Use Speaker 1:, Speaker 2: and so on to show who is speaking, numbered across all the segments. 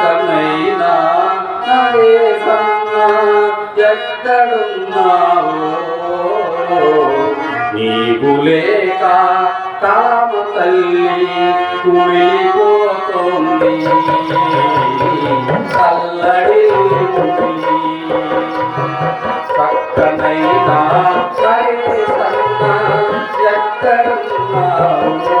Speaker 1: కన్నైనా నరేసన్నా ఎక్కడున్నావో. నీవు లేక తామ తల్లి కుమిలిపోతోంది చల్లడి పక్కనైనా సరేసన్నా ఎక్కడున్నావో.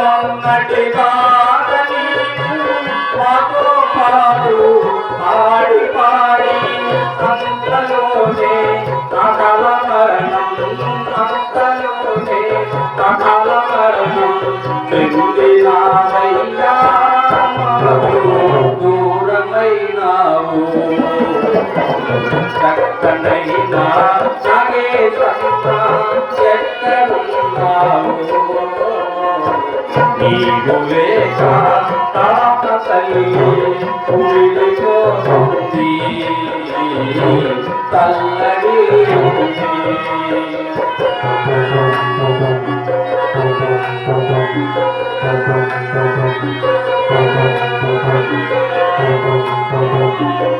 Speaker 1: నిన్న మొన్నటి పాట నీకు పాడు పాడి అంతలోనే మరణం అంతలోనే మరణం. దూరమైనావు. నీవు లేక తాత తల్లి కుమిలిపోతుంది తల్లడి నిన్ను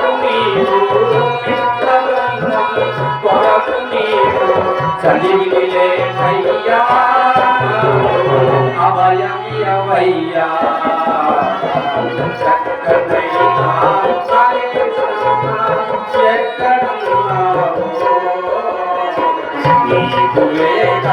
Speaker 1: చదివిలే అయ్యా. అభయమియవయ్యా నీకు లేక